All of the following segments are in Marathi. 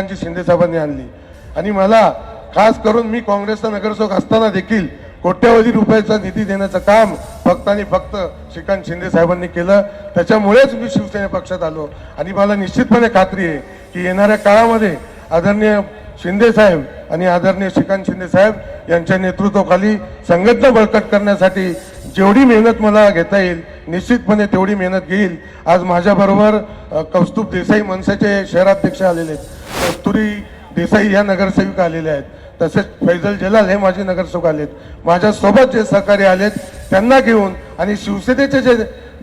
श्रीकांतजी शिंदे साहेबांनी आणली. आणि मला खास करून मी काँग्रेसचा नगरसेवक असताना देखील कोट्यवधी रुपयाचा निधी देण्याचं काम फक्त आणि फक्त श्रीकांत शिंदे साहेबांनी केलं. त्याच्यामुळेच मी शिवसेना पक्षात आलो. आणि मला निश्चितपणे खात्री आहे की येणाऱ्या काळामध्ये आदरणीय शिंदे साहेब आणि आदरणीय श्रीकांत शिंदे साहेब यांच्या नेतृत्वाखाली संघटना बळकट करण्यासाठी जेवढी मेहनत मला घेता येईल निश्चितपणे तेवढी मेहनत घेईल. आज माझ्याबरोबर कौस्तुभ देसाई मनसेचे शहराध्यक्ष आलेले आहेत. कस्तुरी देसाई या नगरसेविका आलेल्या आहेत. तसेच फैजल जलाल हे माझे नगरसेवक आलेत. माझ्यासोबत जे सहकारी आलेत त्यांना घेऊन आणि शिवसेनेचे जे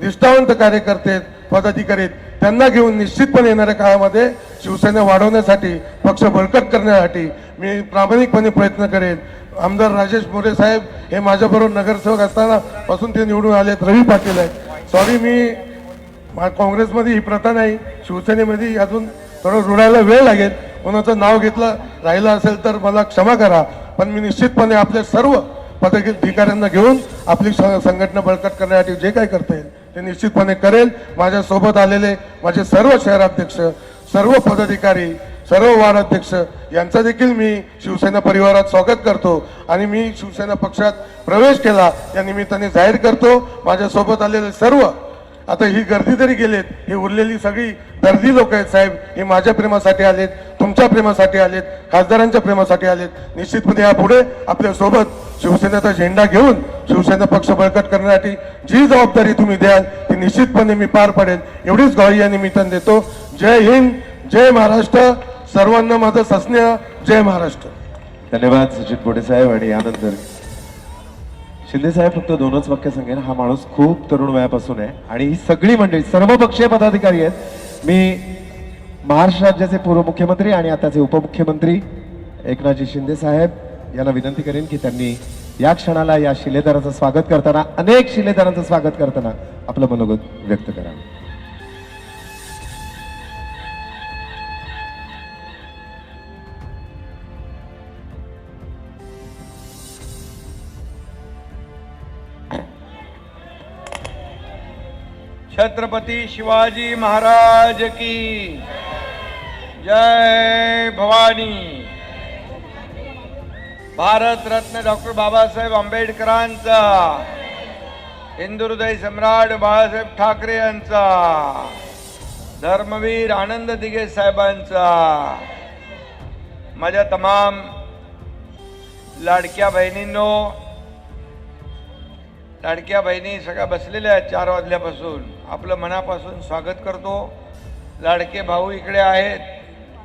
निष्ठावंत कार्यकर्ते आहेत पदाधिकारी आहेत त्यांना घेऊन निश्चितपणे येणाऱ्या काळामध्ये शिवसेना वाढवण्यासाठी पक्ष बळकट करण्यासाठी मी प्रामाणिकपणे प्रयत्न करेन. आमदार राजेश मोरे साहेब हे माझ्याबरोबर नगरसेवक असताना पासून ते निवडून आलेत. रवी पाटील आहेत. सॉरी मी मा- काँग्रेसमध्ये ही प्रथा नाही. शिवसेनेमध्ये अजून थोडं रुळायला वेळ लागेल. कोणाचं नाव घेतलं राहिलं असेल तर मला क्षमा करा. पण मी निश्चितपणे आपल्या सर्व पदाधिकाऱ्यांना घेऊन आपली संघटना बळकट करण्यासाठी जे काही करता येईल ते निश्चितपणे करेल. माझ्यासोबत आलेले माझे सर्व शहराध्यक्ष सर्व पदाधिकारी सर्व वार्ड अध्यक्ष यांचा देखील मी शिवसेना परिवारात स्वागत करतो आणि मी शिवसेना पक्षात प्रवेश केला या निमित्ताने जाहीर करतो. माझ्यासोबत आलेले सर्व आता ही गर्दी तरी गेलेत ही उरलेली सगळी दर्दी लोक आहेत साहेब हे माझ्या प्रेमासाठी आलेत तुमच्या प्रेमासाठी आलेत खासदारांच्या प्रेमासाठी आलेत. निश्चितपणे यापुढे आपल्यासोबत शिवसेनेचा झेंडा घेऊन शिवसेना पक्ष बळकट करण्यासाठी जी जबाबदारी तुम्ही द्याल ती निश्चितपणे मी पार पडेल एवढीच ग्वाही या निमित्ताने देतो. जय हिंद जय महाराष्ट्र. सर्वांना माझं सस्नेह. जय महाराष्ट्र. धन्यवाद सचिन पोटे साहेब आणि यानंतर शिंदे साहेब फक्त दोनच वाक्य सांगेन. हा माणूस खूप तरुण वयापासून आहे आणि ही सगळी मंडळी सर्व पक्षीय पदाधिकारी आहेत. मी महाराष्ट्र राज्याचे पूर्व मुख्यमंत्री आणि आताचे उपमुख्यमंत्री एकनाथजी शिंदे साहेब यांना विनंती करेन की त्यांनी या क्षणाला या शिलेदाराचं स्वागत करताना अनेक शिलेदारांचं स्वागत करताना आपलं मनोगत व्यक्त करावं छत्रपती शिवाजी महाराज की जय भवानी. भारतरत्न डॉक्टर बाबासाहेब आंबेडकरांचा हिंदुहृदय सम्राट बाळासाहेब ठाकरे यांचा धर्मवीर आनंद दिघे साहेबांचा माझ्या तमाम लाडक्या बहिणींनो लाडक्या बहिणी सगळ्या बसलेल्या आहेत चार वाजल्यापासून. आपलं मनापासून स्वागत करतो. लाडके भाऊ इकडे आहेत.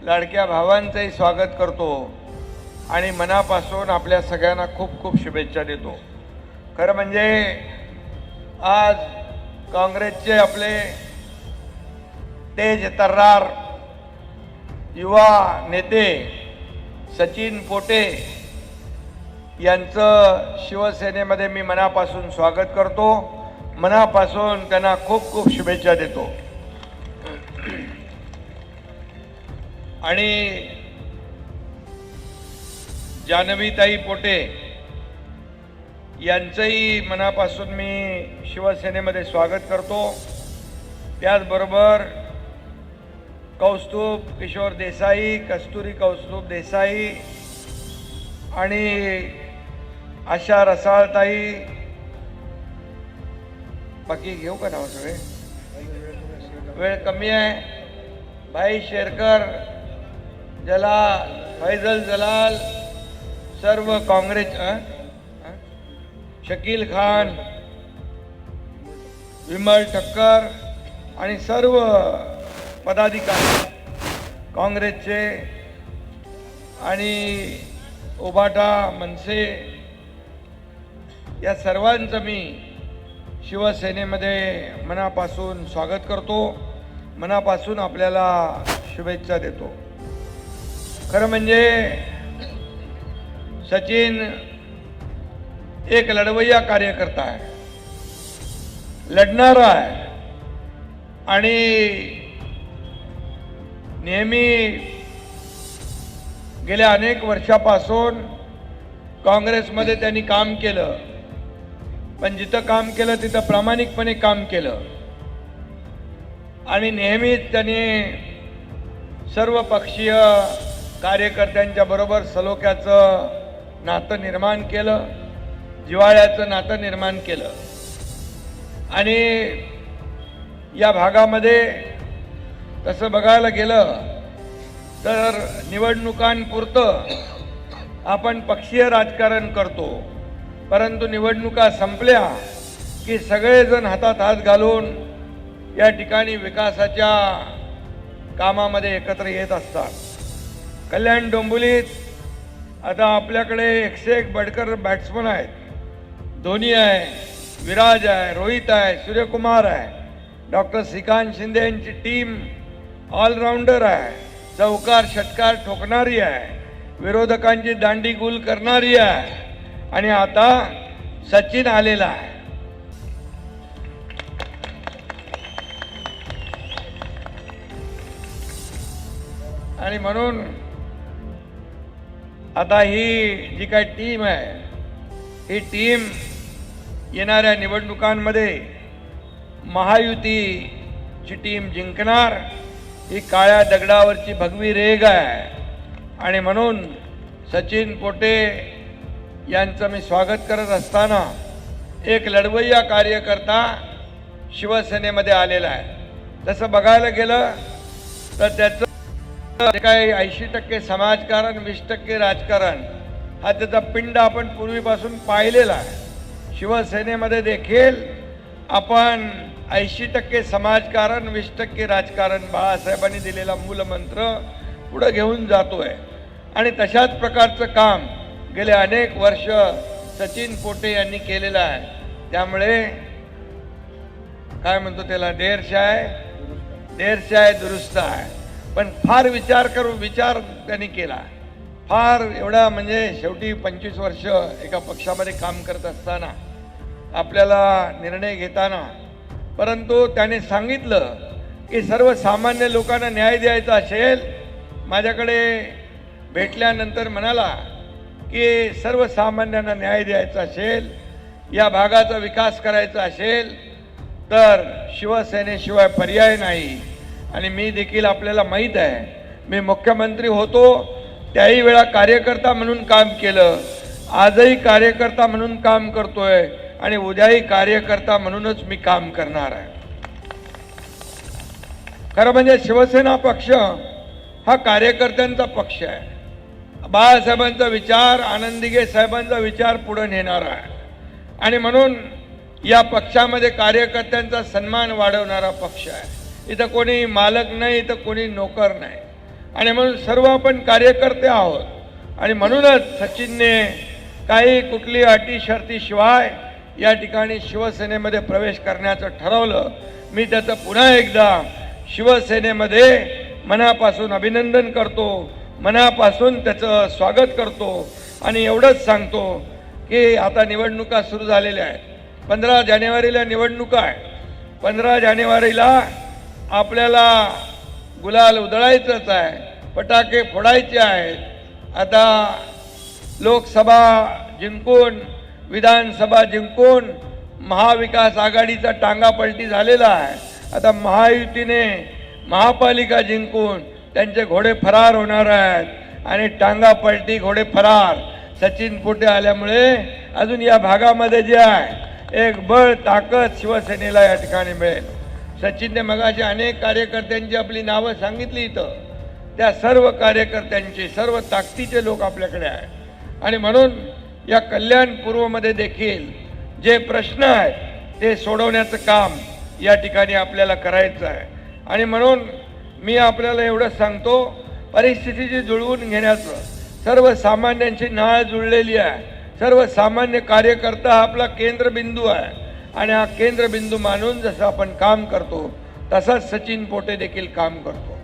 लाडक्या भावांचंही स्वागत करतो. आणि मनापासून आपल्या सगळ्यांना खूप खूप शुभेच्छा देतो. खरं म्हणजे आज काँग्रेसचे आपले तेज तर्रार युवा नेते सचिन पोटे यांचं शिवसेनेमध्ये मी मनापासून स्वागत करतो. मनापासून त्यांना खूप खूप शुभेच्छा देतो. आणि जानवीताई पोटे यांचंही मनापासून मी शिवसेनेमध्ये स्वागत करतो. त्याचबरोबर कौस्तुभ किशोर देसाई कस्तुरी कौस्तुभ देसाई आणि आशा रसाळताई. बाकी घेऊ का नाव सगळे? वेळ कमी आहे. भाई शेरकर जला फैजल जलाल सर्व काँग्रेस शकील खान विमल ठक्कर आणि सर्व पदाधिकारी काँग्रेसचे आणि ओबाटा मनसे या सर्वांचं मी शिवसेनेमध्ये मनापासून स्वागत करतो. मनापासून आपल्याला शुभेच्छा देतो. खरं म्हणजे सचिन एक लढवय्या कार्यकर्ता आहे. लढणारा आहे. आणि नेहमी गेल्या अनेक वर्षापासून काँग्रेसमध्ये त्यांनी काम केलं. पण जिथं काम केलं तिथं प्रामाणिकपणे काम केलं. आणि नेहमीच त्यांनी सर्व पक्षीय कार्यकर्त्यांच्या बरोबर सलोख्याचं नातं निर्माण केलं जिवाळ्याचं नातं निर्माण केलं. आणि या भागामध्ये तसं बघायला गेलं तर निवडणुकांपुरतं आपण पक्षीय राजकारण करतो. परंतु निवडणुका संपल्या की सगळेजण हातात हात घालून या ठिकाणी विकासाच्या कामामध्ये एकत्र येत असतात. कल्याण डोंबुलीत आता आपल्याकडे एकशे एक बडकर बॅट्समन आहेत. धोनी आहे विराज आहे रोहित आहे सूर्यकुमार आहे. डॉक्टर श्रीकांत शिंदे यांची टीम ऑलराऊंडर आहे. चौकार षटकार ठोकणारी आहे. विरोधकांची दांडी गुल करणारी आहे. आणि आता सचिन आलेला आहे. आणि म्हणून आता ही जी काही टीम आहे ही टीम येणाऱ्या निवडणुकांमध्ये महायुतीची टीम जिंकणार ही काळ्या दगडावरची भगवी रेग आहे. आणि म्हणून सचिन पोटे यांचं मी स्वागत करत असताना एक लढवय्या कार्यकर्ता शिवसेनेमध्ये आलेला आहे. तसं बघायला गेलं तर त्याचं काही ऐंशी टक्के समाजकारण वीस टक्के राजकारण हा त्याचा पिंड आपण पूर्वीपासून पाहिलेला आहे. शिवसेनेमध्ये देखील आपण ऐंशी टक्के समाजकारण वीस टक्के राजकारण बाळासाहेबांनी दिलेला मूलमंत्र पुढं घेऊन जातोय. आणि तशाच प्रकारचं काम गेले अनेक वर्ष सचिन पोटे यांनी केलेलं आहे. त्यामुळे काय म्हणतो त्याला? देरशाय देरशाय दुरुस्त आहे. पण फार विचार करून विचार त्यांनी केला. फार एवढा म्हणजे शेवटी पंचवीस वर्ष एका पक्षामध्ये काम करत असताना आपल्याला निर्णय घेताना परंतु त्याने सांगितलं की सर्वसामान्य लोकांना न्याय द्यायचा असेल माझ्याकडे भेटल्यानंतर म्हणाला की सर्वसामान्यांना न्याय द्यायचा असेल या भागाचा विकास करायचा असेल तर शिवसेनेशिवाय पर्याय नाही. आणि मी देखील आपल्याला माहीत आहे मी मुख्यमंत्री होतो त्याही वेळा कार्यकर्ता म्हणून काम केलं आजही कार्यकर्ता म्हणून काम करतोय आणि उद्याही कार्यकर्ता म्हणूनच मी काम करणार आहे. खरं म्हणजे शिवसेना पक्ष हा कार्यकर्त्यांचा पक्ष आहे. बाळासाहेबांचा विचार आनंदीगे साहेबांचा विचार पुढे नेणारा आहे. आणि म्हणून या पक्षामध्ये कार्यकर्त्यांचा सन्मान वाढवणारा पक्ष आहे. इथं कोणी मालक नाही इथं कोणी नोकर नाही. आणि म्हणून सर्व आपण कार्यकर्ते आहोत. आणि म्हणूनच सचिनने काही कुठली अटी शर्तीशिवाय या ठिकाणी शिवसेनेमध्ये प्रवेश करण्याचं ठरवलं. मी त्याचं पुन्हा एकदा शिवसेनेमध्ये मनापासून अभिनंदन करतो. मनापासून त्याचं स्वागत करतो. आणि एवढंच सांगतो की आता निवडणुका सुरू झालेल्या आहेत. पंधरा जानेवारीला निवडणुका आहे पंधरा जानेवारीला आपल्याला गुलाल उधळायचंच आहे फटाके फोडायचे आहेत. आता लोकसभा जिंकून विधानसभा जिंकून महाविकास आघाडीचा टांगापलटी झालेला आहे. आता महायुतीने महापालिका जिंकून त्यांचे घोडे फरार होणार आहेत आणि टांगापलटी घोडे फरार. सचिन पोटे आल्यामुळे अजून या भागामध्ये जे आहे एक बळ ताकद शिवसेनेला या ठिकाणी मिळेल. सचिनने मगाशी अनेक कार्यकर्त्यांची आपली नावं सांगितली इथं. त्या सर्व कार्यकर्त्यांचे सर्व ताकदीचे लोक आपल्याकडे आहेत. आणि म्हणून या कल्याण पूर्वमध्ये देखील जे प्रश्न आहेत ते सोडवण्याचं काम या ठिकाणी आपल्याला करायचं आहे. आणि म्हणून मी आपल्याला एवढं सांगतो परिस्थितीची जुळवून घेण्याचं सर्वसामान्यांची नाळ जुळलेली आहे. सर्वसामान्य कार्यकर्ता हा आपला केंद्रबिंदू आहे. आणि हा केंद्रबिंदू मानून जसं आपण काम करतो तसाच सचिन पोटे देखील काम करतो.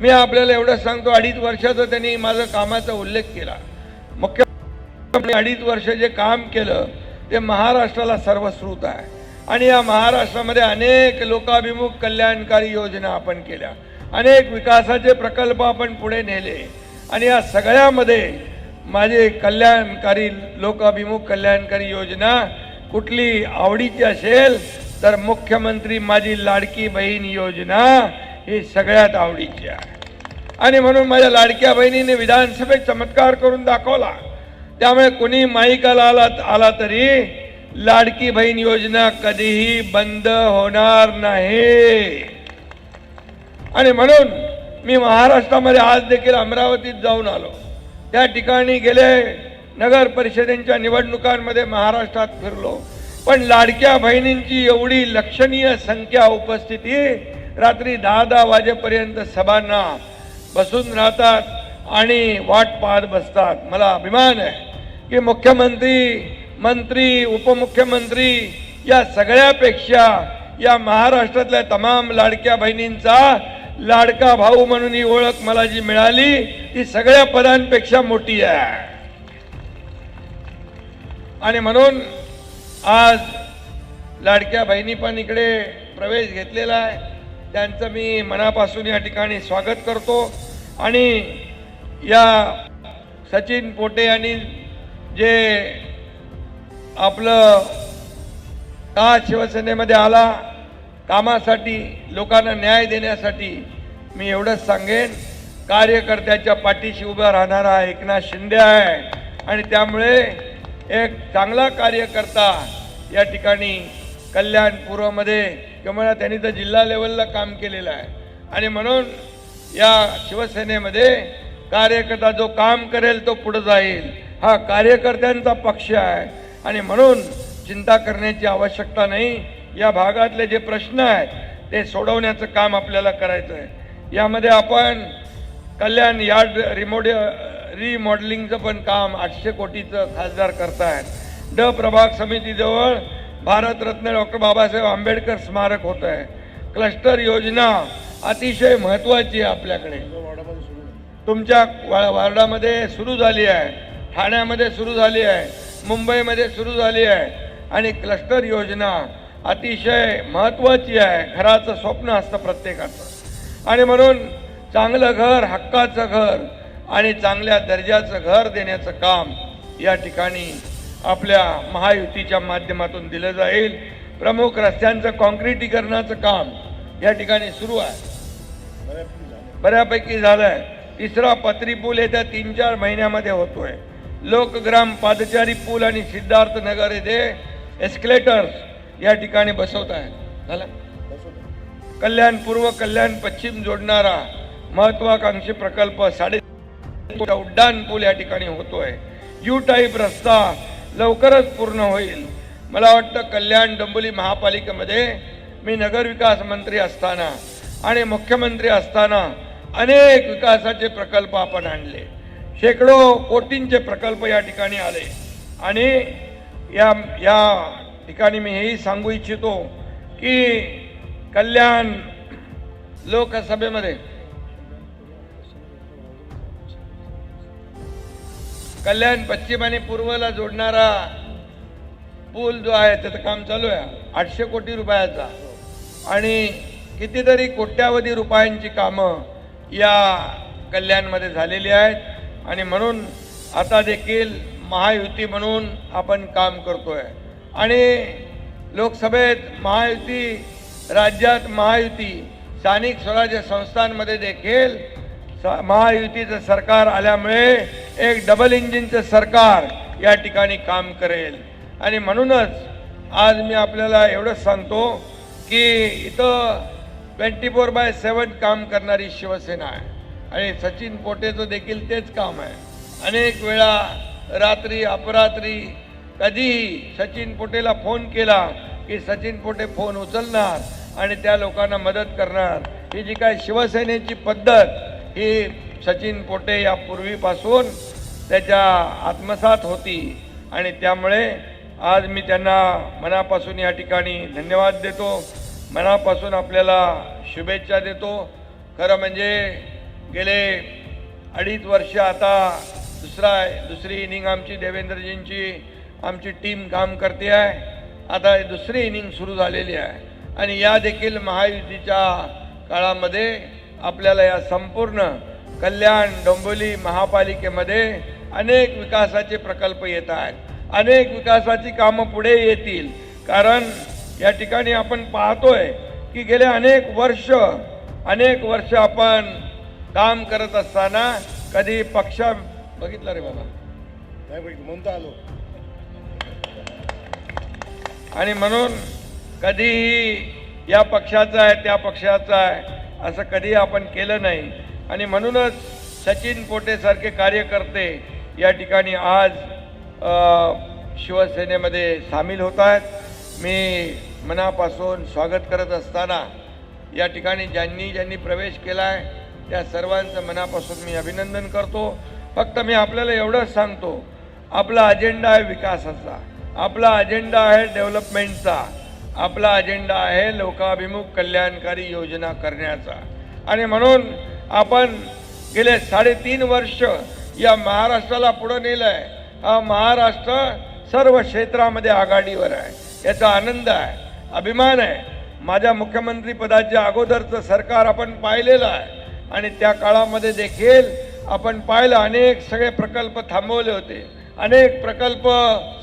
मी आपल्याला एवढं सांगतो अडीच वर्षाचं त्यांनी माझं कामाचा उल्लेख केला. मुख्य अडीच वर्ष जे काम केलं ते महाराष्ट्राला सर्वश्रुत आहे. आणि या महाराष्ट्रामध्ये अनेक लोकाभिमुख कल्याणकारी योजना आपण केल्या. अनेक विकासाचे प्रकल्प आपण पुढे नेले. आणि या सगळ्यामध्ये माझे कल्याणकारी लोकाभिमुख कल्याणकारी योजना कुठली आवडीची असेल तर मुख्यमंत्री माझी लाडकी बहीण योजना ही सगळ्यात आवडीची आहे. आणि म्हणून माझ्या लाडक्या बहिणीने विधानसभेत चमत्कार करून दाखवला. त्यामुळे कुणी माईकाला आला आला तरी लाडकी बहीण योजना कधीही बंद होणार नाही. आणि म्हणून मी महाराष्ट्रामध्ये आज देखील अमरावतीत जाऊन आलो. त्या ठिकाणी गेले नगर परिषदेच्या निवडणुकांमध्ये महाराष्ट्रात फिरलो. पण लाडक्या बहिणींची एवढी लक्षणीय संख्या उपस्थिती रात्री दहा दहा वाजेपर्यंत सभांना बसून राहतात आणि वाट पाहत बसतात. मला अभिमान आहे की मुख्यमंत्री मंत्री उपमुख्यमंत्री या सगळ्यापेक्षा या महाराष्ट्रातल्या तमाम लाडक्या बहिणींचा लाडका भाऊ म्हणून ही ओळख मला जी मिळाली ती सगळ्या पदांपेक्षा मोठी आहे. आणि म्हणून आज लाडक्या बहिणी पण इकडे प्रवेश घेतलेला आहे. त्यांचं मी मनापासून या ठिकाणी स्वागत करतो. आणि या सचिन पोटे यांनी जे आपलं का शिवसेनेमध्ये आला कामासाठी लोकांना न्याय देण्यासाठी मी एवढंच सांगेन. कार्यकर्त्याच्या पाठीशी उभा राहणारा एकनाथ शिंदे आहे. आणि त्यामुळे एक चांगला कार्यकर्ता या ठिकाणी कल्याण पूर्वमध्ये किंवा त्यांनी तर जिल्हा लेवलला काम केलेलं आहे. आणि म्हणून या शिवसेनेमध्ये कार्यकर्ता जो काम करेल तो पुढे जाईल. हा कार्यकर्त्यांचा पक्ष आहे. आणि म्हणून चिंता करण्याची आवश्यकता नाही. या भागातले जे प्रश्न आहेत ते सोडवण्याचं काम आपल्याला करायचं आहे. यामध्ये आपण कल्याण यार्ड रिमोड रिमॉडेलिंगचं पण काम आठशे कोटीचं खासदार करतायत. ड प्रभाग समितीजवळ भारतरत्न डॉक्टर बाबासाहेब आंबेडकर स्मारक होत आहे क्लस्टर योजना अतिशय महत्त्वाची आहे आपल्याकडे. तुमच्या वा- वार्डामध्ये सुरू झाली आहे. ठाण्यामध्ये सुरू झाली आहे. मुंबईमध्ये सुरू झाली आहे. आणि क्लस्टर योजना अतिशय महत्त्वाची आहे. घराचं स्वप्न असतं प्रत्येकाचं. आणि म्हणून चांगलं घर हक्काचं घर आणि चांगल्या दर्जाचं घर देण्याचं काम या ठिकाणी आपल्या महायुतीच्या माध्यमातून दिलं जाईल. प्रमुख रस्त्यांचं कॉन्क्रिटीकरणाचं काम या ठिकाणी सुरू आहे. बऱ्यापैकी झालंय. तिसरा पत्री पूल येत्या तीन चार महिन्यामध्ये होतोय. लोकग्राम पादचारी पूल आणि सिद्धार्थ नगर येथे एस्केलेटर्स या ठिकाणी बसवत आहेत. झालं? कल्याण पूर्व कल्याण पश्चिम जोडणारा महत्वाकांक्षी प्रकल्प साडे उड्डाण पूल या ठिकाणी होतोय. यू टाईप रस्ता लवकरच पूर्ण होईल. मला वाटतं कल्याण डोंबिवली महापालिकेमध्ये मी नगरविकास मंत्री असताना आणि मुख्यमंत्री असताना अनेक विकासाचे प्रकल्प आपण आणले. शेकडो कोटींचे प्रकल्प या ठिकाणी आले. आणि या या ठिकाणी मी हेही सांगू इच्छितो की कल्याण लोकसभेमध्ये कल्याण पश्चिम आणि पूर्वला जोडणारा पूल जो आहे त्याचं काम चालू आहे. आठशे कोटी रुपयाचा. आणि कितीतरी कोट्यावधी रुपयांची कामं या कल्याणमध्ये झालेली आहेत. आणि म्हणून आता देखील महायुती म्हणून आपण काम करतो आहे आणि लोकसभेत महायुती राज्यात महायुती स्थानिक स्वराज्य संस्थांमध्ये देखील महायुतीचं सरकार आल्यामुळे एक डबल इंजिनचं सरकार या ठिकाणी काम करेल. आणि म्हणूनच आज मी आपल्याला एवढंच सांगतो की इथं ट्वेंटी फोर बाय सेवन काम करणारी शिवसेना आहे. आणि सचिन पोटेचं देखील तेच काम आहे. अनेक वेळा रात्री अपरात्री कधीही सचिन पोटेला फोन केला की सचिन पोटे फोन उचलणार आणि त्या लोकांना मदत करणार. ही जी काय शिवसेनेची पद्धत ही सचिन पोटे या पूर्वीपासून त्याच्या आत्मसात होती. आणि त्यामुळे आज मी त्यांना मनापासून या ठिकाणी धन्यवाद देतो. मनापासून आपल्याला शुभेच्छा देतो. खरं म्हणजे गेले अडीच वर्ष आता दुसरा दुसरी इनिंग आमची देवेंद्रजींची आमची टीम काम करते आहे. आता दुसरी इनिंग सुरू झालेली आहे. आणि या देखील महायुतीच्या काळामध्ये आपल्याला या संपूर्ण कल्याण डोंबिवली महापालिकेमध्ये अनेक विकासाचे प्रकल्प येत आहेत. अनेक विकासाची कामं पुढे येतील. कारण या ठिकाणी आपण पाहतोय की गेले अनेक वर्ष अनेक वर्ष आपण काम करत असताना कधी पक्षा बघितलं रे बाबा? म्हणतो आलो. आणि म्हणून कधीही या पक्षाचा आहे त्या पक्षाचा आहे. असं कधी आपण केलं नाही. आणि म्हणूनच सचिन पोटेसारखे कार्यकर्ते या ठिकाणी आज शिवसेनेमध्ये सामील होत आहेत मी मनापासून स्वागत करत असताना या ठिकाणी ज्यांनी ज्यांनी प्रवेश केला आहे त्या सर्वांचं मनापासून मी अभिनंदन करतो. फक्त मी आपल्याला एवढंच सांगतो आपला अजेंडा आहे विकासाचा. आपला अजेंडा आहे डेव्हलपमेंटचा आपला अजेंडा आहे लोकाभिमुख कल्याणकारी योजना करण्याचा. आणि म्हणून आपण गेले साडेतीन वर्ष या महाराष्ट्राला पुढं नेलं आहे हा महाराष्ट्र सर्व क्षेत्रामध्ये आघाडीवर आहे. याचा आनंद आहे अभिमान आहे. माझ्या मुख्यमंत्रीपदाच्या अगोदरचं सरकार आपण पाहिलेलं आहे. आणि त्या काळामध्ये देखील आपण पाहिलं अनेक सगळे प्रकल्प थांबवले होते. अनेक प्रकल्प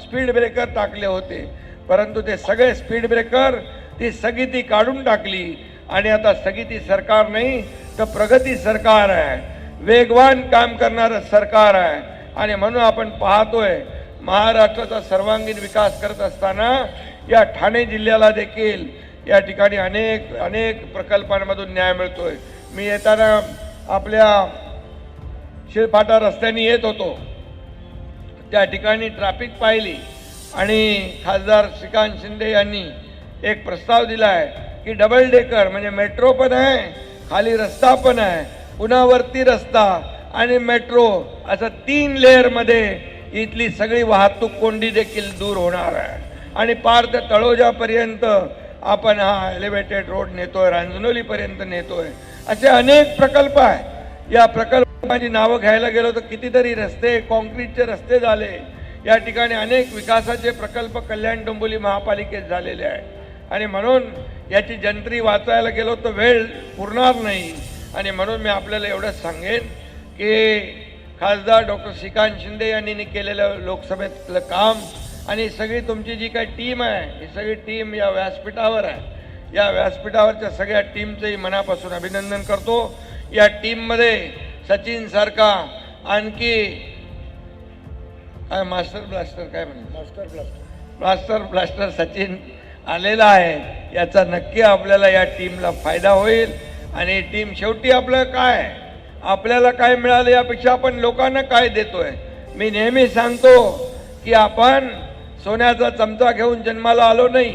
स्पीड ब्रेकर टाकले होते. परंतु ते सगळे स्पीड ब्रेकर ती स्थगिती काढून टाकली. आणि आता स्थगिती सरकार नाही तर प्रगती सरकार आहे. वेगवान काम करणारं सरकार आहे. आणि म्हणून आपण पाहतोय महाराष्ट्राचा सर्वांगीण विकास करत असताना या ठाणे जिल्ह्याला देखील या ठिकाणी अनेक अनेक प्रकल्पांमधून न्याय मिळतोय. मी येताना आपल्या शिळफाटा रस्त्याने येत होतो. त्या ठिकाणी ट्रॅफिक पाहिली. आणि खासदार श्रीकांत शिंदे यांनी एक प्रस्ताव दिला आहे की डबल डेकर म्हणजे मेट्रो पण आहे खाली रस्ता पण आहे पुन्हा वरती रस्ता आणि मेट्रो असं तीन लेअरमध्ये इथली सगळी वाहतूक कोंडी देखील दूर होणार आहे. आणि पार ते तळोजापर्यंत आपण हा एलिव्हेटेड रोड नेतोय रांजनोलीपर्यंत नेतोय. असे अनेक प्रकल्प आहे या प्रकल्पाची नावं घ्यायला गेलो तर कितीतरी रस्ते कॉन्क्रीटचे रस्ते झाले. या ठिकाणी अनेक विकासाचे प्रकल्प कल्याण डोंबिवली महापालिकेत झालेले आहे आणि म्हणून याची जंत्री वाचायला गेलो तर वेळ पुरणार नाही. आणि म्हणून मी आपल्याला एवढंच सांगेन की खासदार डॉक्टर श्रीकांत शिंदे यांनी केलेलं लोकसभेतलं काम आणि सगळी तुमची जी काही टीम आहे ही सगळी टीम या व्यासपीठावर आहे. या व्यासपीठावरच्या सगळ्या टीमचंही मनापासून अभिनंदन करतो. या टीममध्ये सचिनसारखा आणखी मास्टर ब्लास्टर काय म्हणतात master blaster. Blaster blaster Sachin आलेला आहे. याचा नक्की आपल्याला या टीमला फायदा होईल. आणि टीम शेवटी आपलं काय? आपल्याला काय मिळालं यापेक्षा आपण लोकांना काय देतोय? मी नेहमी सांगतो की आपण सोन्याचा चमचा घेऊन जन्माला आलो नाही.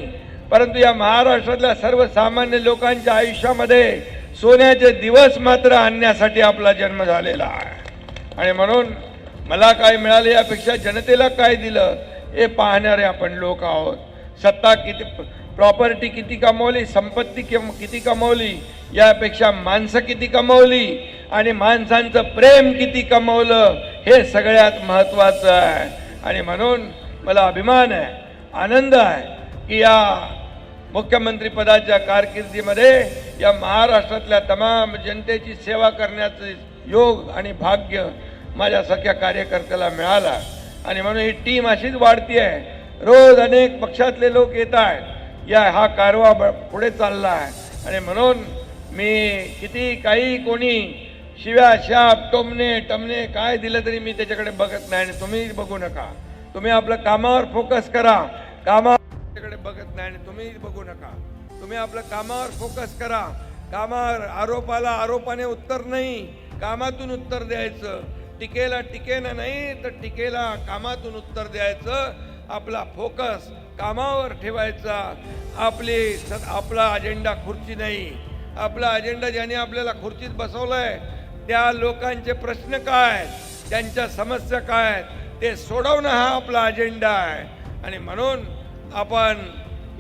परंतु या महाराष्ट्रातल्या सर्वसामान्य लोकांच्या आयुष्यामध्ये सोन्याचे दिवस मात्र आणण्यासाठी आपला जन्म झालेला आहे. आणि म्हणून मला काय मिळालं यापेक्षा जनतेला काय दिलं? हे पाहणारे आपण लोक आहोत. सत्ता किती प्रॉपर्टी किती कमवली संपत्ती किम- किती कमवली यापेक्षा माणसं किती कमवली आणि माणसांचं प्रेम किती कमवलं हे सगळ्यात महत्त्वाचं आहे. आणि म्हणून मला अभिमान आहे आनंद आहे की या मुख्यमंत्रीपदाच्या कारकिर्दीमध्ये या महाराष्ट्रातल्या तमाम जनतेची सेवा करण्याचे योग आणि भाग्य माझ्यासारख्या कार्यकर्त्याला मिळाला. आणि म्हणून ही टीम अशीच वाढती आहे रोज अनेक पक्षातले लोक येत आहेत. या हा कारवा ब- पुढे चालला आहे. आणि म्हणून मी किती काही कोणी शिव्या शाप टोमणे टमणे काय दिलं तरी मी त्याच्याकडे बघत नाही. आणि तुम्ही बघू नका. तुम्ही आपलं कामावर फोकस करा. कामा त्याच्याकडे बघत नाही आणि तुम्ही बघू नका. तुम्ही आपलं कामावर फोकस करा. कामावर आरोपाला आरोपाने उत्तर नाही. कामातून उत्तर द्यायचं. टिकेला टिकेना नाही तर टिकेला कामातून उत्तर द्यायचं. आपला फोकस कामावर ठेवायचा. आपली स- आपला अजेंडा खुर्ची नाही. आपला अजेंडा ज्याने आपल्याला खुर्चीत बसवलाय त्या लोकांचे प्रश्न काय आहेत? त्यांच्या समस्या काय आहेत? ते सोडवणं हा आपला अजेंडा आहे. आणि म्हणून आपण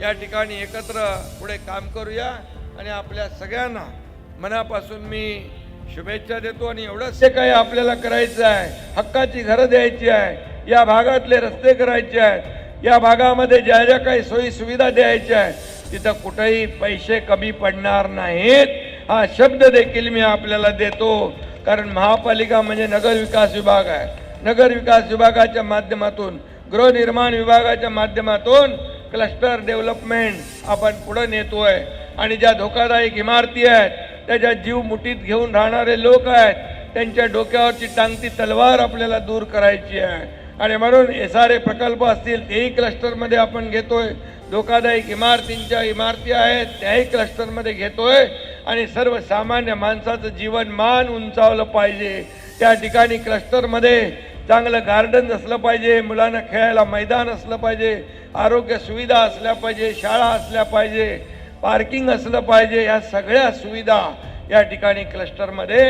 या ठिकाणी एकत्र पुढे काम करूया. आणि आपल्या सगळ्यांना मनापासून मी शुभेच्छा देतो आणि एवढंच ते काही आपल्याला करायचं आहे हक्काची घरं द्यायची आहे या भागातले रस्ते करायचे आहेत या भागामध्ये ज्या ज्या काही सोयी सुविधा द्यायच्या आहेत तिथं कुठेही पैसे कमी पडणार नाहीत. हा शब्द देखील मी आपल्याला देतो. कारण महापालिका म्हणजे नगर विकास विभाग आहे. नगर विकास विभागाच्या माध्यमातून गृहनिर्माण विभागाच्या माध्यमातून क्लस्टर डेव्हलपमेंट आपण पुढे नेतोय. आणि ज्या धोकादायक इमारती आहेत त्याच्या जीव मुठीत घेऊन राहणारे लोक आहेत. त्यांच्या डोक्यावरची टांगती तलवार आपल्याला दूर करायची आहे. आणि म्हणून एस आर ए प्रकल्प असतील तेही क्लस्टरमध्ये आपण घेतोय. धोकादायक इमारतींच्या इमारती आहेत त्याही क्लस्टरमध्ये घेतोय. आणि सर्वसामान्य माणसाचं जीवनमान उंचावलं पाहिजे. त्या ठिकाणी क्लस्टरमध्ये चांगलं गार्डन असलं पाहिजे मुलांना खेळायला मैदान असलं पाहिजे आरोग्य सुविधा असल्या पाहिजे शाळा असल्या पाहिजे. पार्किंग असलं पाहिजे या सगळ्या सुविधा या ठिकाणी क्लस्टरमध्ये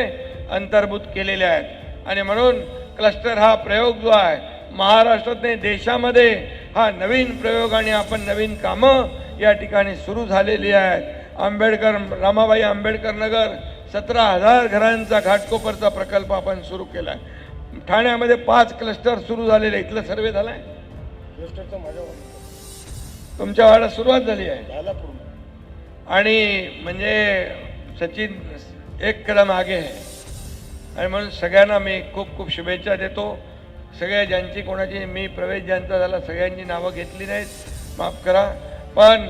अंतर्भूत केलेल्या आहेत. आणि म्हणून क्लस्टर हा प्रयोग जो आहे महाराष्ट्रात नाही देशामध्ये हा नवीन प्रयोग आणि आपण नवीन कामं या ठिकाणी सुरू झालेली आहेत. आंबेडकर रामाबाई आंबेडकर नगर सतरा हजार घरांचा घाटकोपरचा प्रकल्प आपण सुरू केला आहे ठाण्यामध्ये पाच क्लस्टर सुरू झालेले. इथलं सर्वे झालाय? तुमच्या वाड्यात सुरुवात झाली आहे. आणि म्हणजे सचिन एक कदम आगे आहे. आणि म्हणून सगळ्यांना मी खूप खूप शुभेच्छा देतो. सगळ्या ज्यांची कोणाची मी प्रवेश ज्यांचा झाला सगळ्यांची नावं घेतली नाहीत. माफ करा. पण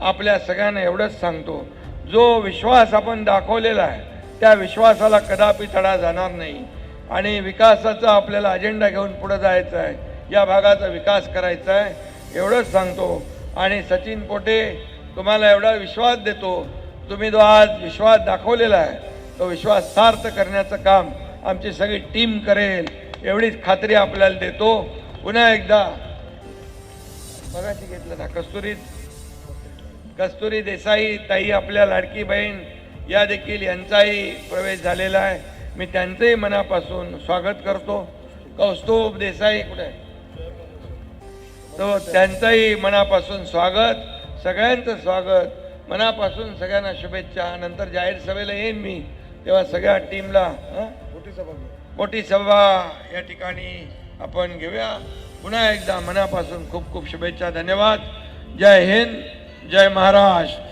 आपल्या सगळ्यांना एवढंच सांगतो. जो विश्वास आपण दाखवलेला आहे त्या विश्वासाला कदापि तडा जाणार नाही. आणि विकासाचा आपल्याला अजेंडा घेऊन पुढं जायचं आहे. या भागाचा विकास करायचा आहे. एवढंच सांगतो. आणि सचिन पोटे तुम्हाला एवढा विश्वास देतो. तुम्ही जो आज विश्वास दाखवलेला आहे तो विश्वास सार्थ करण्याचं काम आमची सगळी टीम करेल एवढीच खात्री आपल्याला देतो. पुन्हा एकदा बघाशी घेतलं ना कस्तुरी कस्तुरी देसाई ताई आपल्या लाडकी बहीण या देखील यांचाही प्रवेश झालेला आहे. मी त्यांचंही मनापासून स्वागत करतो. कौस्तुभ देसाई कुठे? आहे? तो त्यांचंही मनापासून स्वागत. सगळ्यांचं स्वागत. मनापासून सगळ्यांना शुभेच्छा. नंतर जाहीर सभेला येईन मी. तेव्हा सगळ्या टीमला हं? मोठी सभा या ठिकाणी आपण घेऊया. पुन्हा एकदा मनापासून खूप खूप शुभेच्छा. धन्यवाद. जय हिंद. जय महाराष्ट्र.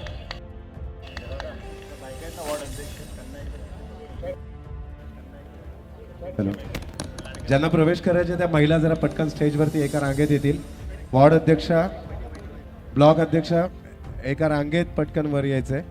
ज्यांना प्रवेश करायचे त्या महिला जरा पटकन स्टेजवरती एका रांगेत येतील. वॉर्ड अध्यक्षा ब्लॉक अध्यक्ष एका रांगेत पटकन वर यायचंय.